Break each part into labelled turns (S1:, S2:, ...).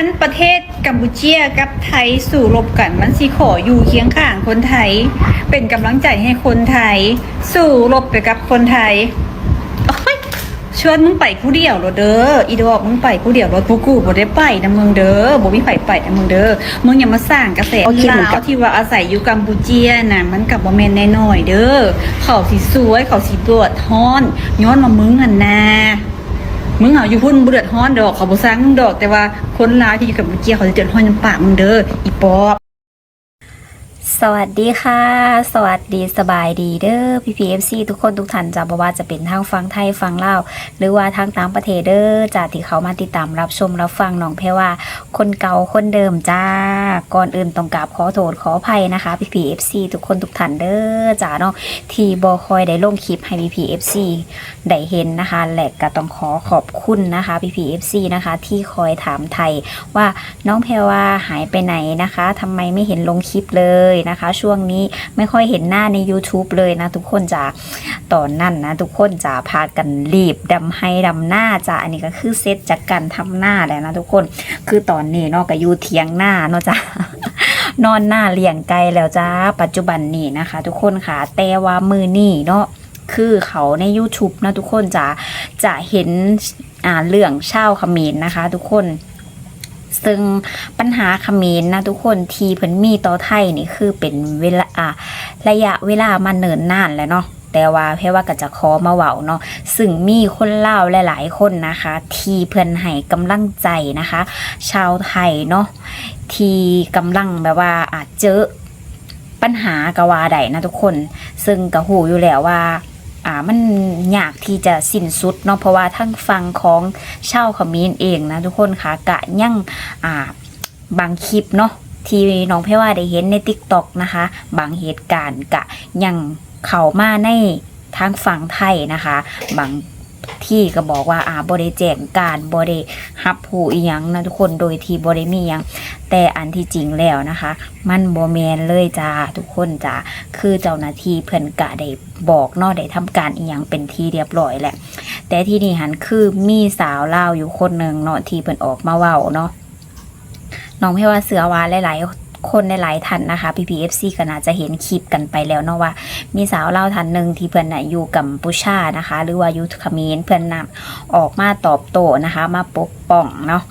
S1: อันประเทศกัมพูเชียกับไทยสู่รบกันมันสิขออยู่เคียงข้างคนไทย เป็นกำลังใจให้คนไทย สู่รบไปกับคนไทยโอ้ยชวนมึงไปผู้เดียวเหรอเด้ออีดอกมึงไปผู้เดียวรถกูกูบ่ได้ไปนะมึงเด้อบ่มีไผไปนะมึงเด้อมึงอย่ามาสร้างกระแส
S2: โอเคเหมือน
S1: ลา
S2: กั
S1: ว
S2: บ
S1: ที่ว่าอาศัยอยู่กัมพูเชียน่ะมันกับบ่แม่นแน่น้อยเด้อเขาสิสวยเขาสิตรวจฮ้อน ย้อนมามึงหั่นนา มึงเอาอยู่พุ่นบุเดือดฮ้อนดอกเขาบุสร้างมึงดอก แต่ว่าคนลาวที่อยู่กับเมื่อกี้เขาจะเดือดฮ้อนจนปากมึงเด้ออีปอบ
S2: สวัสดีค่ะ สวัสดีสบายดีเด้อพี่พีเอฟซีทุกคนทุกท่านจะบอกว่าจะเป็นทางฟังไทยฟังเล่าหรือว่าทางต่างประเทศเด้อจากที่เขามาติดตามรับชมรับฟังน้องเพรว่าคนเก่าคนเดิมจ้าก่อนอื่นต้องกราบขอโทษขออภัยนะคะพี่พีเอฟซีทุกคนทุกท่านเด้อจ้าเนาะที่บอคอยได้ลงคลิปให้พี่พีเอฟซีได้เห็นนะคะแหละก็ต้องขอขอบคุณนะคะพี่พีเอฟซีนะคะ ที่คอยถามไทยว่าน้องแพรว่าหายไปไหนนะคะทำไมไม่เห็นลงคลิปเลยนะคะ ช่วงนี้ไม่ค่อยเห็นหน้าใน YouTube เลยนะ ทุกคนจะตอนนั้นนะ ทุกคนจะพากันรีบดำให้ดำหน้าจ้ะอันนี้ก็คือเซตจากการทำหน้าแล้วนะทุกคนคือตอนนี้เนอกกับยูเทียงหน้าเนาะจ้ะนอนหน้าเลี้ยงไกลแล้วจ้าปัจจุบันนี้นะคะ ทุกคนค่ะ แต่ว่ามือนี่เนาะคือเขาใน YouTube นะทุกคนจะจะเห็นอ่าเรื่องเช่าขมรนะคะ ทุกคน ซึ่งปัญหาเขมรนนะทุกคนทีเพิ่นมีต่อไทยนี่คือเป็นเวลาอะระยะเวลามาเนินนานแล้วเนาะแต่ว่าเพ่ว่าก็จะขอมาเว้าเนาะซึ่งมีคนเล่าหลาย ๆ คนนะคะ ที่เพิ่อนให้กำลังใจนะคะ ชาวไทยเนาะที่กำลังแบบว่าอาจเจอปัญหากว่าใดนะทุกคน ซึ่งก็หูอยู่แล้วว่า อ่ามันยากที่จะสิ้นสุดเนาะเพราะว่าทั้งฟังของเช่าขมีนเองนะทุกคนค่ะกะยั่งอ่าบางคลิปเนาะที่น้องเพว่าได้เห็นในติ๊กต็อกนะคะ บางเหตุการณ์กะยังเข้ามาในทางฝั่งไทยนะคะ บาง ที่ก็บอกว่าอ่าบริแจงการบริฮับผู้อีหยังนะทุกคนโดยที่บริมีหยังแต่อันที่จริงแล้วนะคะ มันโบแมนเลยจ้าทุกคนจ้าคือเจ้าหน้าที่เพิ่อนกะได้บอกนาะได้ทำการอีหยังเป็นที่เรียบร้อยแหละ แต่ที่นี่หันคือมีสาวเล่าอยู่คนหนึ่งเนาะที่เพิ่อนออกมาเว้าเนาะน้องเพว่าเสือวาหลายๆ คนในหลายท่านนะคะ PPFC ก็น่าจะเห็นคลิปกันไปแล้วเนาะว่า มีสาวเล่าท่านหนึ่งที่เพิ่อนน่ะอยู่กัมพูชานะคะ หรือว่าอยู่เขมรเพิ่อนน่ะออกมาตอบโต้นะคะ มาปกป้องเนาะ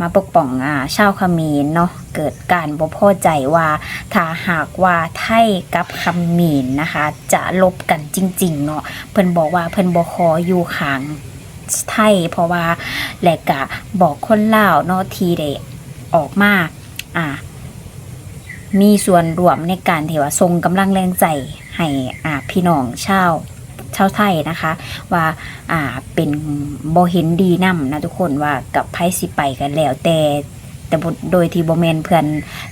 S2: มาปกป้องอ่าชาวเขมรเนาะเกิดการบ่พอใจว่าถ้าหากว่าไทยกับเขมรนะคะ จะลบกันจริง ๆ เนาะเพิ่อนบอกว่าเพิ่อนบ่ขออยู่ข้างไทยเพราะว่าแหลกกะบอกคนเล่าเนาะที่ได้ออกมาอ่า มีส่วนร่วมในการที่ว่าทรงกำลังแรงใจให้อ่าพี่น้องชาวชาวไทยนะคะ ว่าอ่าเป็นโบเห็นดีนํนะทุกคนว่ากับไพ่สิไปกันแล้วแต่แต่โดยที่โบแมนเพื่อน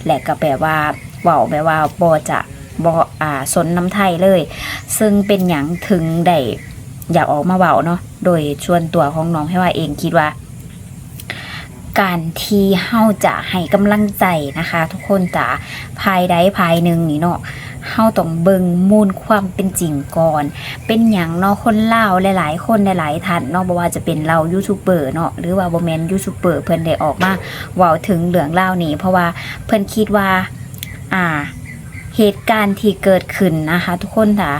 S2: แหละก็แบบว่าเว้าแบบว่าบอจะบอ่าสนน้ำไทยเลย ซึ่งเป็นอย่างถึงได้อยากออกมาเว้าเนาะโดยชวนตัวของน้องให้ว่าเองคิดว่า การที่เฮาจะให้กำลังใจนะคะ ทุกคนจะภายใดภายหนึ่งนี่เนาะเฮาต้องเบิงมูลความเป็นจริงก่อน เป็นอย่างเนาะคนเล่าหลาย ๆ คนหลายๆท่านเนาะบ่ว่าจะเป็นเรายูทูบเบอร์เนาะหรือว่าบ่แมนยูทูบเบอร์เพิ่นได้ออกมาเว้าถึงเรื่องเล่านี้เพราะว่าเพิ่นคิดว่า อ่า เหตุการณ์ที่เกิดขึ้นนะคะ ทุกคนค่ะ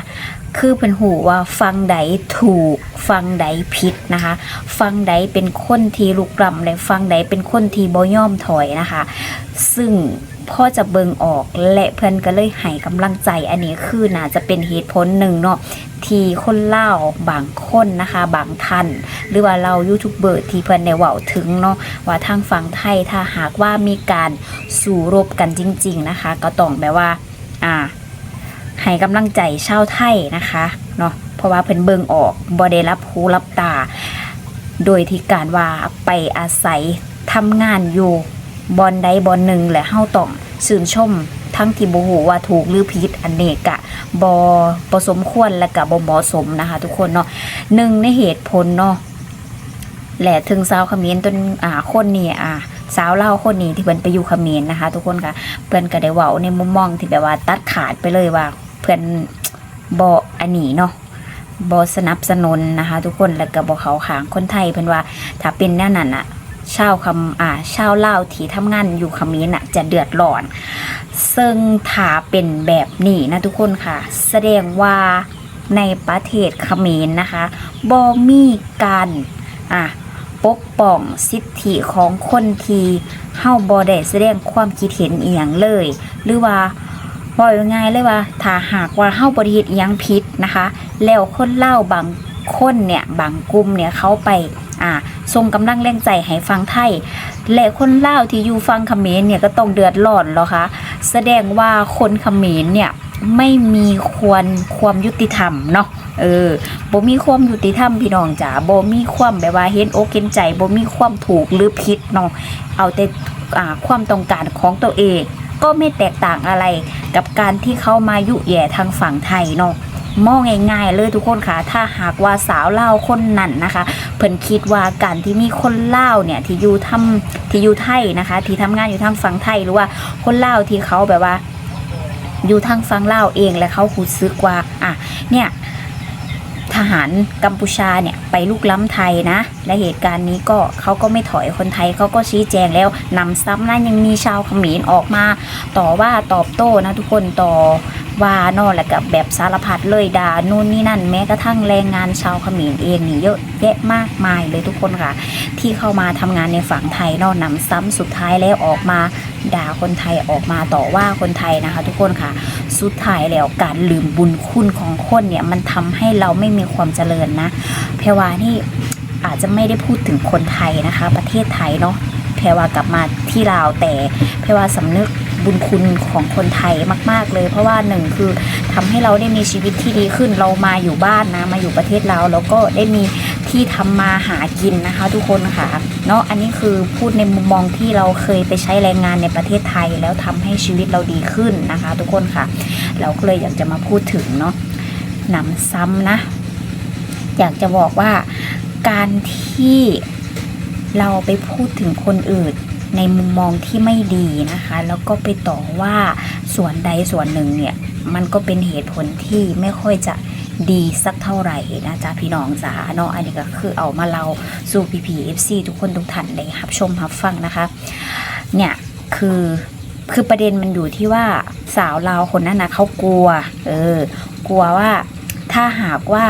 S2: คือเป็นหูว่าฟังใดถูก ฟังใดผิดนะคะ ฟังใดเป็นคนที่ลุกล้ำและฟังใดเป็นคนที่บ่ย่อมถอยนะคะ ซึ่งพ่อจะเบิงออกและเพื่อนก็เลยให้กำลังใจ อันนี้คือน่าจะเป็นเหตุผลหนึ่งเนาะที่คนเล่าบางคนนะคะ บางท่าน หรือว่าเรายูทูบเบอร์ที่เพื่อนได้เว่าถึงเนาะว่าทางฝั่งไทยถ้าหากว่ามีการสู้รบกันจริง ๆนะคะ ก็ต้องแบบว่า อ่าให้กำลังใจชาวไทยนะคะเนาะเพราะว่าเพิ่นเบิงออกบ่ได้รับหูรับตา โดยที่การว่าไปอาศัยทำงานอยู่บอนใดบอนหนึ่งและเฮาต้องชื่นชม ทั้งที่บ่ฮู้ว่าถูกหรือผิดอันนี้กะบ่บ่สมควรและกะบ่เหมาะสมนะคะทุกคนเนาะหนึ่งในเหตุผลเนาะและถึงสาวขมรต้นอ่าคนนี้อ่า สาวเล่าคนนี้ที่เพิ่นไปอยู่เขมรนะคะ ทุกคนค่ะเพื่อนก็ได้เว้าในมุมมองที่แบบว่าตัดขาดไปเลยว่า เพื่อนบออันนี้เนาะบอสนับสนุนนะคะ ทุกคนแล้วก็บอเขาขางคนไทยเพื่อนว่าถ้าเป็นแนวนั้นอะชาวคำอ่าชาวลาที่ทำงานอยู่ขมรน่ะจะเดือดร้อน ซึ่งถ้าเป็นแบบนี้นะทุกคนค่ะ แสดงว่าในประเทศเขมรนะคะบ่มีการอะ ปกป้องสิทธิของคนที่เฮาบ่ได้แสดงความคิดเห็นอีหยังเลย หรือว่าบอกยังไงายเลยว่าถ้าหากว่าเฮาบ่ได้เฮ็ดอิหยังผิดนะคะ แล้วคนเล่าบางคนเนี่ยบางกลุ่มเนี่ยเขาไปอ่าส่งกำลังแรงใจให้ฟังไทย และคนเล่าที่อยู่ฟังเขมรเนี่ยก็ต้องเดือดร้อนแล้วคะแสดงว่าคนเขมรเนี่ย ไม่มีควรความยุติธรรมเนาะเออบ่มีความยุติธรรมพี่น้องจ๋าบ่มีความแบบว่าเห็นอกเห็นใจบ่มีความถูกหรือผิดเนาะเอาแต่อ่าความต้องการของตัวเอง ก็ไม่แตกต่างอะไรกับการที่เขามายุแย่ทางฝั่งไทยเนาะมองง่ายๆเลยทุกคนค่ะ ถ้าหากว่าสาวเล่าคนนั้นนะคะ เพิ่นคิดว่าการที่มีคนเล่าเนี่ยที่อยู่ทำที่อยู่ไทยนะคะ ที่ทำงานอยู่ทางฝั่งไทยหรือว่าคนเล่าที่เขาแบบว่า อยู่ทางฝั่งลาวเองและเขาหูซึกว่าอะเนี่ยทหารกัมพูชาเนี่ยไปลุกล้ำไทยนะ และเหตุการณ์นี้ก็เขาก็ไม่ถอยคนไทยเขาก็ชี้แจงแล้วนำซ้ำนะยังมีชาวเขมรออกมา ต่อว่าตอบโต้นะทุกคนต่อว่านอแล้วกับแบบสารพัดเลยด่านู่นนี่นั่นแม้กระทั่งแรงงานชาวเขมรเองนี่เยอะแยะมากมายเลยทุกคนค่ะ ที่เข้ามาทำงานในฝั่งไทยนอะนำซ้ำสุดท้ายแล้วออกมา ด่าคนไทยออกมาต่อว่าคนไทยนะคะ ทุกคนค่ะ สุดท้ายแล้วการลืมบุญคุณของคนเนี่ยมันทำให้เราไม่มีความเจริญนะ เพรวานี่อาจจะไม่ได้พูดถึงคนไทยนะคะ ประเทศไทยเนาะเพรวากลับมาที่ลาวแต่เพรวาสำนึก บุญคุณของคนไทยมาก ๆ เลย เพราะว่าหนึ่งคือทำให้เราได้มีชีวิตที่ดีขึ้นเรามาอยู่บ้านนะมาอยู่ประเทศเราแล้วก็ได้มีที่ทำมาหากินนะคะ ทุกคนค่ะเนาะอันนี้คือพูดในมุมมองที่เราเคยไปใช้แรงงานในประเทศไทย แล้วทำให้ชีวิตเราดีขึ้นนะคะ ทุกคนค่ะ เราก็เลยอยากจะมาพูดถึงเนาะหนำซ้ำนะ อยากจะบอกว่าการที่เราไปพูดถึงคนอื่น ในมุมมองที่ไม่ดีนะคะ แล้วก็ไปต่อว่าส่วนใดส่วนหนึ่งเนี่ย มันก็เป็นเหตุผลที่ไม่ค่อยจะดีสักเท่าไหร่นะจ๊ะพี่น้องจ๋าเนาะอันนี้ก็คือเอามาเราสู่พีพีเอฟซีทุกคนทุกท่านได้รับชมรับฟังนะคะ เนี่ยคือคือประเด็นมันอยู่ที่ว่าสาวลาคนนั้นนะเขากลัว เออ กลัวว่าถ้าหากว่า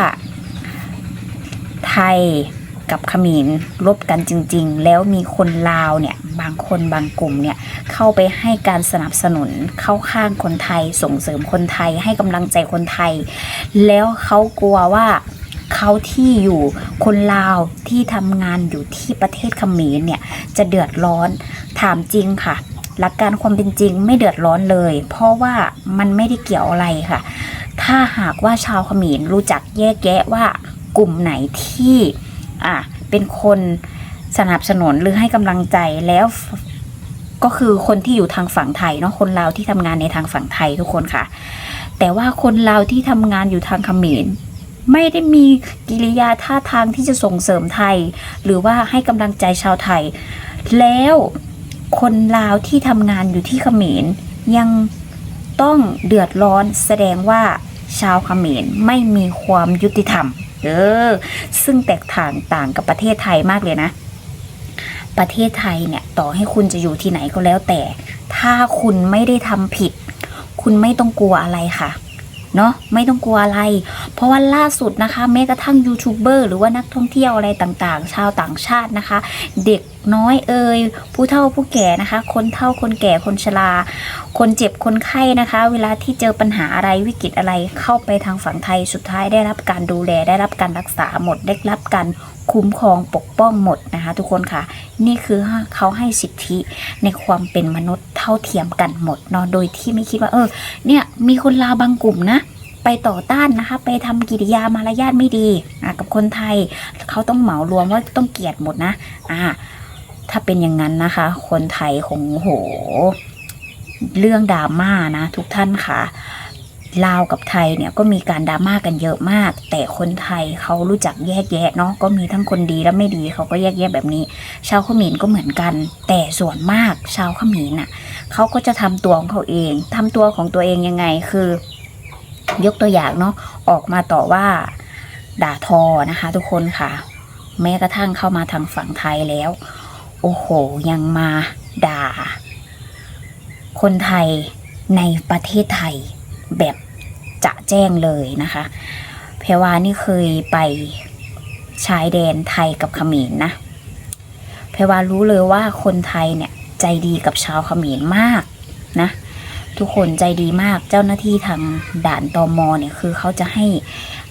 S2: ไทย กับขมรรบกันจริง ๆ แล้วมีคนลาวเนี่ยบางคนบางกลุ่มเนี่ยเข้าไปให้การสนับสนุนเข้าข้างคนไทยส่งเสริมคนไทยให้กำลังใจคนไทย แล้วเขากลัวว่าเขาที่อยู่คนลาวที่ทำงานอยู่ที่ประเทศเขมรเนี่ยจะเดือดร้อนถามจริงค่ะ หลักการความเป็นจริงไม่เดือดร้อนเลย เพราะว่ามันไม่ได้เกี่ยวอะไรค่ะ ถ้าหากว่าชาวเขมรรู้จักแยกแยะว่ากลุ่มไหนที่ อะเป็นคนสนับสนุนหรือให้กำลังใจแล้วก็คือคนที่อยู่ทางฝั่งไทยเนาะคนลาวที่ทำงานในทางฝั่งไทยทุกคนค่ะ แต่ว่าคนลาวที่ทำงานอยู่ทางเขมรไม่ได้มีกิริยาท่าทางที่จะส่งเสริมไทย หรือว่าให้กำลังใจชาวไทย แล้วคนลาวที่ทำงานอยู่ที่เขมรยังต้องเดือดร้อนแสดงว่าชาวเขมรไม่มีความยุติธรรม เออซึ่งแตกต่างต่างกับประเทศไทยมากเลยนะ ประเทศไทยเนี่ยต่อให้คุณจะอยู่ที่ไหนก็แล้วแต่ ถ้าคุณไม่ได้ทำผิด คุณไม่ต้องกลัวอะไรค่ะเนาะไม่ต้องกลัวอะไร เพราะว่าล่าสุดนะคะแม้กระทั่งยูทูบเบอร์หรือว่านักท่องเที่ยวอะไรต่างๆ ชาวต่างชาตินะคะ เด็ก น้อยเอ่ยผู้เฒ่าผู้แก่นะคะ คนเฒ่าคนแก่คนชราคนเจ็บคนไข้นะคะ เวลาที่เจอปัญหาอะไรวิกฤตอะไรเข้าไปทางฝั่งไทยสุดท้ายได้รับการดูแลได้รับการรักษาหมดได้รับการคุ้มครองปกป้องหมดนะคะ ทุกคนค่ะ นี่คือเขาให้สิทธิในความเป็นมนุษย์เท่าเทียมกันหมดเนาะโดยที่ไม่คิดว่าเออเนี่ยมีคนลาบางกลุ่มนะไปต่อต้านนะคะ ไปทำกิริยามารยาทไม่ดีกับคนไทยเขาต้องเหมารวมว่าต้องเกลียดหมดนะอ่า ถ้าเป็นอย่างนั้นนะคะ คนไทยคงโห เรื่องดราม่านะ ทุกท่านค่ะลาวกับไทยเนี่ยก็มีการดราม่ากันเยอะมาก แต่คนไทยเขารู้จักแยกแยะเนาะก็มีทั้งคนดีและไม่ดีเขาก็แยกแยะแบบนี้ ชาวเขมรก็เหมือนกัน แต่ส่วนมากชาวเขมรน่ะเขาก็จะทำตัวของเขาเองทำตัวของตัวเองยังไงคือ ยกตัวอย่างเนาะออกมาต่อว่าด่าทอนะคะ ทุกคนค่ะ แม้กระทั่งเข้ามาทางฝั่งไทยแล้ว โอ้โห ยังมาด่า คนไทยในประเทศไทยแบบจะแจ้งเลยนะคะ เพรวานี่เคยไปชายแดนไทยกับเขมรนนะ เพรวารู้เลยว่าคนไทยเนี่ยใจดีกับชาวเขมรมากนะ ทุกคนใจดีมากเจ้าหน้าที่ทางด่านตอมอเนี่ยคือเขาจะให้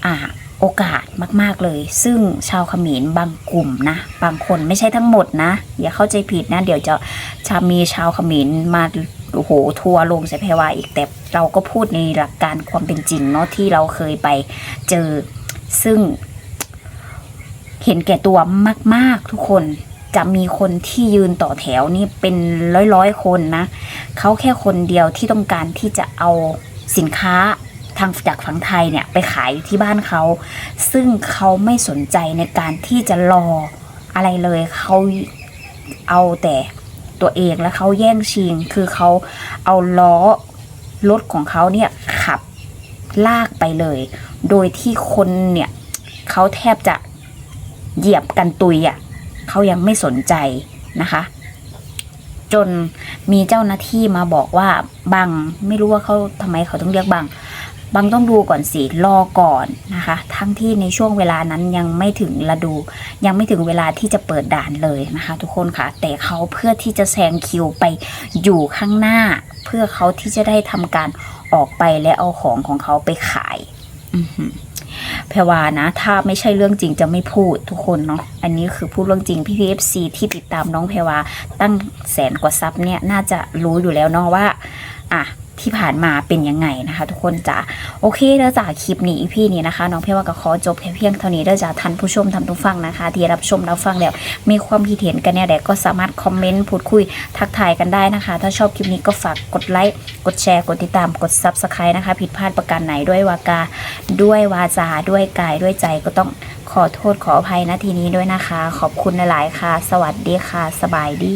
S2: อ่า โอกาสมากๆเลย ซึ่งชาวขมิรบางกลุ่มนะ บางคนไม่ใช่ทั้งหมดนะ อย่าเข้าใจผิดนะ เดี๋ยวจะชามีชาวขมิรมาโอ้โหทัวลงใส่แพรวาอีกแต่เราก็พูดในหลักการความเป็นจริงเนาะที่เราเคยไปเจอ ซึ่ง เห็นแก่ตัวมาก ๆ ทุกคนจะมีคนที่ยืนต่อแถวนี่เป็นร้อยๆคนนะเขาแค่คนเดียวที่ต้องการที่จะเอาสินค้า ทางจากฝั่งไทยเนี่ยไปขายที่บ้านเขา ซึ่งเขาไม่สนใจในการที่จะรออะไรเลยเขาเอาแต่ตัวเองแล้วเขาแย่งชิง คือเขาเอาล้อรถของเขาเนี่ยขับลากไปเลย โดยที่คนเนี่ยเขาแทบจะเหยียบกันตุยอะเขายังไม่สนใจนะคะ จนมีเจ้าหน้าที่มาบอกว่าบังไม่รู้ว่าเขาทำไมเขาต้องเรียกบัง บังต้องดูก่อนสิรอก่อนนะคะ ทั้งที่ในช่วงเวลานั้นยังไม่ถึงฤดู ยังไม่ถึงเวลาที่จะเปิดด่านเลยนะคะ ทุกคนค่ะ แต่เขาเพื่อที่จะแซงคิวไปอยู่ข้างหน้า เพื่อเขาที่จะได้ทำการออกไปและเอาของของเขาไปขายแพรวานะ ถ้าไม่ใช่เรื่องจริงจะไม่พูดทุกคนเนาะอันนี้คือพูดเรื่องจริงพี่พีเอฟซีที่ติดตามน้องแพรวาตั้งแสนกว่าซับเนี่ยน่าจะรู้อยู่แล้วเนาะว่า อะ ที่ผ่านมาเป็นยังไงนะคะ ทุกคนจ้ะโอเคแล้วจากคลิปนี้อีพี่นี้นะคะ น้องเพรว่าก็ขอจบแค่เพียงเท่านี้เด้อจ้ะท่านผู้ชมท่านผู้ฟังนะคะ ที่รับชมรับฟังแล้วมีความคิดเห็นกันเนี่ยแดก็สามารถคอมเมนต์พูดคุยทักทายกันได้นะคะ ถ้าชอบคลิปนี้ก็ฝากกดไลค์กดแชร์กดติดตามกด Subscribe นะคะผิดพลาดประการไหนด้วยวากาด้วยวาจาด้วยกายด้วยใจก็ต้องขอโทษขออภัยนะทีนี้ด้วยนะคะ ขอบคุณหลายๆค่ะ สวัสดีค่ะ สบายดี